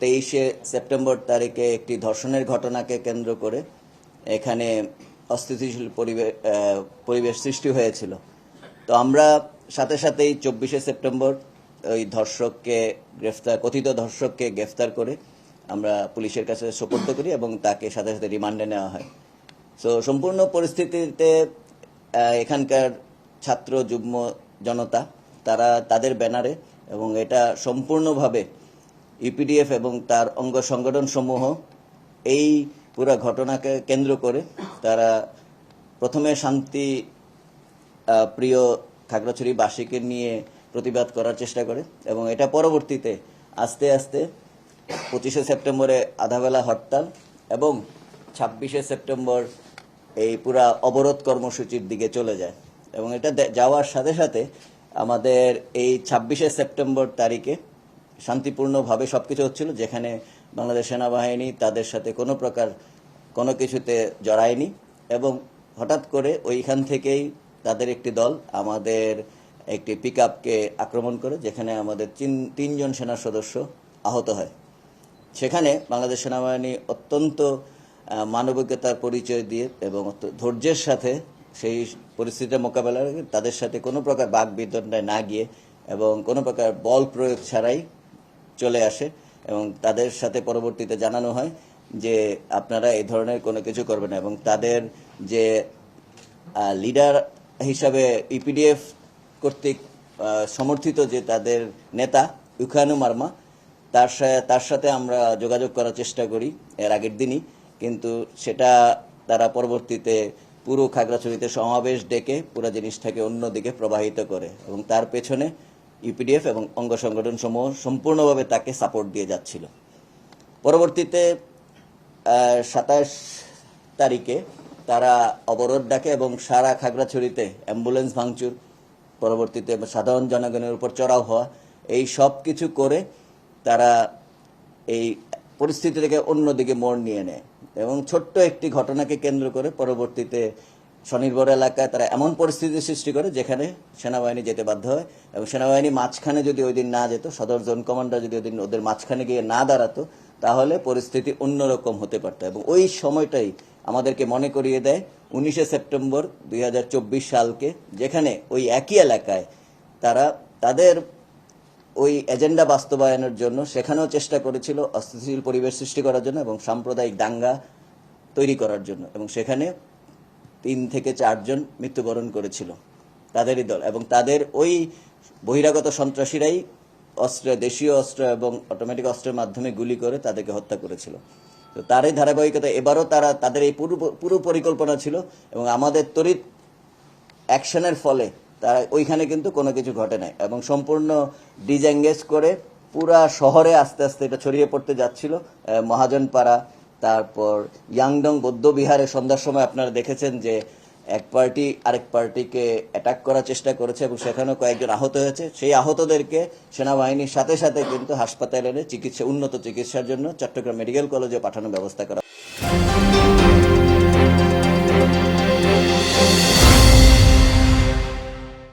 তেইশে সেপ্টেম্বর তারিখে একটি ধর্ষণের ঘটনাকে কেন্দ্র করে এখানে অস্থিতিশীল পরিবেশ সৃষ্টি হয়েছিল। তো আমরা সাথে সাথেই চব্বিশে সেপ্টেম্বর ওই ধর্ষককে গ্রেফতার, কথিত ধর্ষককে গ্রেফতার করে আমরা পুলিশের কাছে সোপর্দ করি এবং তাকে সাথে সাথে রিমান্ডে নেওয়া হয়। সো সম্পূর্ণ পরিস্থিতিতে এখানকার ছাত্র, যুগ্ম জনতা, তারা তাদের ব্যানারে এবং এটা সম্পূর্ণভাবে ইপিডিএফ এবং তার অঙ্গ সংগঠন সমূহ এই পুরো ঘটনাকে কেন্দ্র করে তারা প্রথমে শান্তি প্রিয় খাগড়াছড়ি বাসীকে নিয়ে প্রতিবাদ করার চেষ্টা করে এবং এটা পরবর্তীতে আস্তে আস্তে পঁচিশে সেপ্টেম্বরে আধাবেলা হরতাল এবং ছাব্বিশে সেপ্টেম্বর এই পুরা অবরোধ কর্মসূচির দিকে চলে যায় এবং এটা যাওয়ার সাথে সাথে আমাদের এই ছাব্বিশে সেপ্টেম্বর তারিখে শান্তিপূর্ণভাবে সবকিছু হচ্ছিল, যেখানে বাংলাদেশ সেনাবাহিনী তাদের সাথে কোনো প্রকার কোনো কিছুতে জড়ায়নি এবং হঠাৎ করে ওইখান থেকেই তাদের একটি দল আমাদের একটি পিক আপকে আক্রমণ করে, যেখানে আমাদের তিন, তিনজন সেনা সদস্য আহত হয়। সেখানে বাংলাদেশ সেনাবাহিনী অত্যন্ত মানবিকতার পরিচয় দিয়ে এবং ধৈর্যের সাথে সেই পরিস্থিতির মোকাবেলা তাদের সাথে কোনো প্রকার বাক বিতণ্ডায় না গিয়ে এবং কোনো প্রকার বল প্রয়োগ ছাড়াই চলে আসে এবং তাদের সাথে পরবর্তীতে জানানো হয় যে আপনারা এই ধরনের কোনো কিছু করবেন এবং তাদের যে লিডার হিসাবে ইপিডিএফ কর্তৃক সমর্থিত যে তাদের নেতা ইউখানু মার্মা, তার তার সাথে আমরা যোগাযোগ করার চেষ্টা করি এর আগের দিনই। কিন্তু সেটা তারা পরবর্তীতে পুরো খাগড়াছড়িতে সমাবেশ ডেকে পুরো জিনিসটাকে অন্যদিকে প্রবাহিত করে এবং তার পেছনে ইউপিডিএফ এবং অঙ্গ সংগঠন সমূহ সম্পূর্ণভাবে তাকে সাপোর্ট দিয়ে যাচ্ছিল। পরবর্তীতে সাতাশ তারিখে তারা অবরোধ ডাকে এবং সারা খাগড়াছড়িতে অ্যাম্বুলেন্স ভাঙচুর। পরবর্তীতে সাধারণ জনগণের উপর চড়াও হওয়া। এই সব কিছু করে তারা এই পরিস্থিতি থেকে অন্যদিকে মোড় নিয়ে নেয় এবং ছোট্ট একটি ঘটনাকে কেন্দ্র করে পরবর্তীতে স্বনির্ভর এলাকায় তারা এমন পরিস্থিতি সৃষ্টি করে যেখানে সেনাবাহিনী যেতে বাধ্য হয় এবং সেনাবাহিনী মাঝখানে যদি ওই দিন না যেত, সদর জোন কমান্ডার যদি ওই ওদের মাঝখানে গিয়ে না দাঁড়াতো, তাহলে পরিস্থিতি অন্যরকম হতে পারত এবং ওই সময়টাই আমাদেরকে মনে করিয়ে দেয় উনিশে সেপ্টেম্বর দুই হাজার চব্বিশ সালকে, যেখানে ওই একই এলাকায় তারা তাদের ওই এজেন্ডা বাস্তবায়নের জন্য সেখানেও চেষ্টা করেছিল অস্থিতিশীল পরিবেশ সৃষ্টি করার জন্য এবং সাম্প্রদায়িক দাঙ্গা তৈরি করার জন্য এবং সেখানে তিন থেকে চারজন মৃত্যুবরণ করেছিল তাদেরই দল এবং তাদের ওই বহিরাগত সন্ত্রাসীরাই অস্ত্র, দেশীয় অস্ত্র এবং অটোমেটিক অস্ত্রের মাধ্যমে গুলি করে তাদেরকে হত্যা করেছিল। তো তারই ধারাবাহিকতা এবারও তারা, তাদের এই পুরো পুরো পরিকল্পনা ছিল এবং আমাদের তড়িৎ অ্যাকশনের ফলে তারা ওইখানে কিন্তু কোনো কিছু ঘটে নাই এবং সম্পূর্ণ ডিজএঙ্গেজ করে পুরা শহরে আস্তে আস্তে এটা ছড়িয়ে পড়তে যাচ্ছিল মহাজনপাড়া তারপর ইয়াংডং বৌদ্ধবিহারে সন্ধ্যার সময় আপনারা দেখেছেন যে এক পার্টি আরেক পার্টিকে অ্যাটাক করার চেষ্টা করেছে এবং সেখানেও কয়েকজন আহত হয়েছে। সেই আহতদেরকে সেনাবাহিনীর সাথে সাথে কিন্তু হাসপাতালে চিকিৎসা উন্নত চিকিৎসার জন্য চট্টগ্রাম মেডিকেল কলেজে পাঠানোর ব্যবস্থা করা